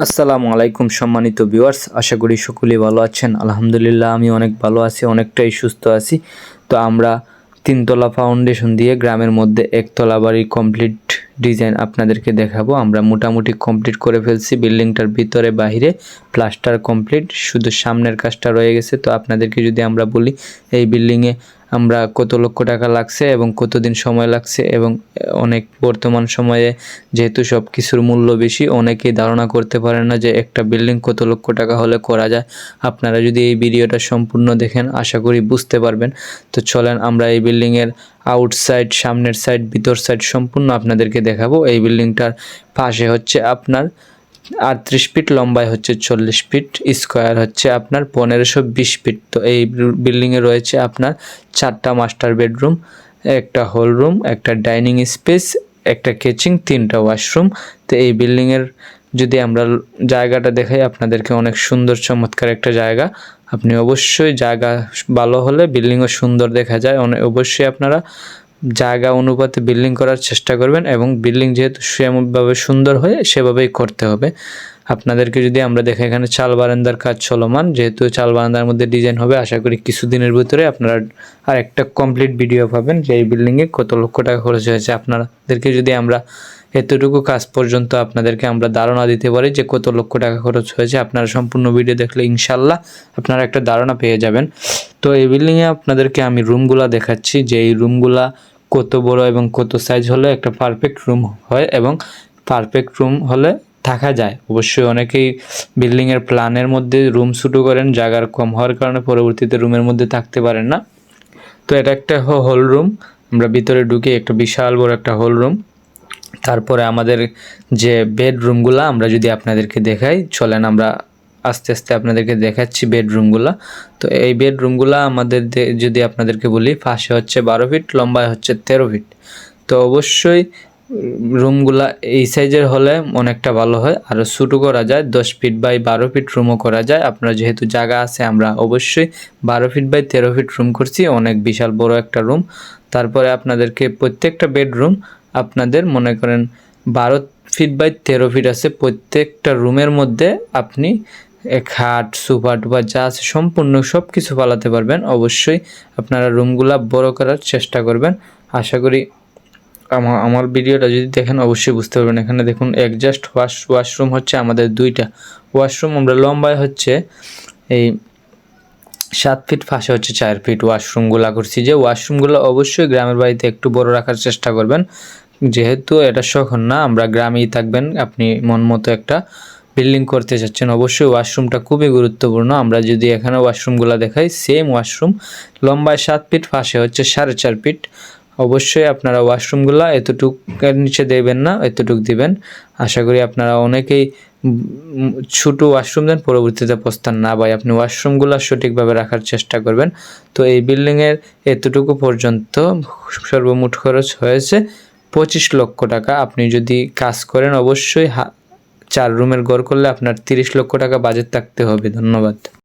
আসসালামু আলাইকুম সম্মানিত ভিউয়ার্স, আশা করি সকলেই ভালো আছেন। আলহামদুলিল্লাহ, আমি অনেক ভালো আছি, অনেকটাই সুস্থ আছি। তো আমরা তিনতলা ফাউন্ডেশন দিয়ে গ্রামের মধ্যে একতলা বাড়ি কমপ্লিট ডিজাইন আপনাদেরকে দেখাবো। আমরা মোটামুটি কমপ্লিট করে ফেলছি, বিল্ডিংটার ভিতরে বাইরে প্লাস্টার কমপ্লিট শুধু সামনের কাজটা রয়ে গেছে। তো আপনাদেরকে যদি আমরা বলি, এই বিল্ডিংয়ে আমরা কত লক্ষ টাকা লাগছে এবং কতদিন সময় লাগছে এবং অনেক বর্তমান সময়ে যেহেতু সব কিছুর মূল্য বেশি, অনেকেই ধারণা করতে পারেন না যে একটা বিল্ডিং কত লক্ষ টাকা হলে করা যায়। আপনারা যদি এই ভিডিওটা সম্পূর্ণ দেখেন, আশা করি বুঝতে পারবেন। তো চলেন আমরা এই বিল্ডিংয়ের আউটসাইড সামনের সাইড ভিতর সাইড সম্পূর্ণ আপনাদেরকে দেখাবো। এই বিল্ডিংটার পাশে হচ্ছে আপনার আটত্রিশ ফিট লম্বায় হচ্ছে চল্লিশ ফিট, স্কোয়ার হচ্ছে আপনার পনেরোশো বিশ ফিট। তো এই বিল্ডিংয়ে রয়েছে আপনার চারটা মাস্টার বেডরুম, একটা হল রুম, একটা ডাইনিং স্পেস, একটা কিচেন তিনটা ওয়াশরুম। তো এই বিল্ডিংয়ের যদি আমরা জায়গাটা দেখাই, আপনাদেরকে অনেক সুন্দর, চমৎকার একটা জায়গা। আপনি অবশ্যই জায়গা ভালো হলে বিল্ডিংও সুন্দর দেখা যায়। অনেক অবশ্যই আপনারা জায়গা, অনুপাতে বিল্ডিং করার চেষ্টা করবেন এবং বিল্ডিং যেহেতু সেমভাবে সুন্দর হয় সেভাবেই করতে হবে। আপনাদেরকে যদি আমরা দেখে এখানে চাল বারান্দার কাজ চলমান, যেহেতু চাল বারান্দার মধ্যে ডিজাইন হবে, আশা করি কিছুদিনের ভিতরে আপনারা আর একটা কমপ্লিট ভিডিও পাবেন যে এই বিল্ডিংয়ে কত লক্ষ টাকা খরচ হয়েছে। আপনাদেরকে যদি আমরা এতটুকু কাজ পর্যন্ত আপনাদেরকে আমরা ধারণা দিতে পারি যে কত লক্ষ টাকা খরচ হয়েছে, আপনারা সম্পূর্ণ ভিডিও দেখলে ইনশাল্লাহ আপনারা একটা ধারণা পেয়ে যাবেন। তো এই বিল্ডিংয়ে আপনাদেরকে আমি রুমগুলা দেখাচ্ছি যে এই রুমগুলা কত বড় এবং কত সাইজ হলে একটা পারফেক্ট রুম হয় এবং পারফেক্ট রুম হলে থাকা যায়। অবশ্যই অনেকেই বিল্ডিংয়ের প্ল্যানের মধ্যে রুম শুরু করেন, জায়গার কম হওয়ার কারণে পরবর্তীতে রুমের মধ্যে থাকতে পারেন না। তো এটা একটা হল রুম আমরা ভিতরে ঢুকে, একটা বিশাল বড় একটা হল রুম তারপরে আমাদের যে বেডরুমগুলো আমরা যদি আপনাদেরকে দেখাই, চলেন আমরা আস্তে আস্তে আপনাদেরকে দেখাচ্ছি বেডরুমগুলো তো এই বেডরুমগুলো আমাদের যদি আপনাদেরকে বলি, পাশে হচ্ছে বারো ফিট লম্বায় হচ্ছে তেরো ফিট তো অবশ্যই রুমগুলা এই সাইজের হলে অনেকটা ভালো হয়। আরও ছোটো করা যায়, দশ ফিট বাই বারো ফিট রুমও করা যায়। আপনার যেহেতু জায়গা আছে, আমরা অবশ্যই বারো ফিট বাই তেরো ফিট রুম করছি। অনেক বিশাল বড় একটা রুম তারপরে আপনাদেরকে প্রত্যেকটা বেডরুম আপনাদের মনে করেন বারো ফিট বাই তেরো ফিট আছে। প্রত্যেকটা রুমের মধ্যে আপনি খাট সোফা টুফা যা আছে সম্পূর্ণ সব কিছু পালাতে পারবেন। অবশ্যই আপনারা রুমগুলা বড় করার চেষ্টা করবেন। আশা করি আমার আমার ভিডিওটা যদি দেখেন অবশ্যই বুঝতে পারবেন। এখানে দেখুন একজাস্ট ওয়াশ ওয়াশরুম হচ্ছে আমাদের দুইটা। ওয়াশরুম আমরা লম্বায় হচ্ছে এই সাত ফিট ফাঁসে হচ্ছে চার ফিট ওয়াশরুমগুলো করছি। যে ওয়াশরুমগুলো অবশ্যই গ্রামের বাড়িতে একটু বড় রাখার চেষ্টা করবেন। যেহেতু এটা সখন না, আমরা গ্রামেই থাকবেন। আপনি মন মতো একটা বিল্ডিং করতে চাচ্ছেন অবশ্যই ওয়াশরুমটা খুবই গুরুত্বপূর্ণ। আমরা যদি এখানে ওয়াশরুমগুলো দেখাই সেম ওয়াশরুম, লম্বায় সাত ফিট ফাঁসে হচ্ছে সাড়ে চার ফিট অবশ্যই আপনারা ওয়াশরুমগুলো এতটুকের নিচে দেবেন না, এতটুক দিবেন। আশা করি আপনারা অনেকেই ছোটো ওয়াশরুম দেন, পরবর্তীতে প্রস্থান না ভাই আপনি ওয়াশরুমগুলো সঠিকভাবে রাখার চেষ্টা করবেন। তো এই বিল্ডিংয়ের এতটুকু পর্যন্ত সর্বমোট খরচ হয়েছে পঁচিশ লক্ষ টাকা। আপনি যদি কাজ করেন, অবশ্যই চার রুমের গড় করলে আপনার তিরিশ লক্ষ টাকা বাজেট থাকতে হবে। ধন্যবাদ।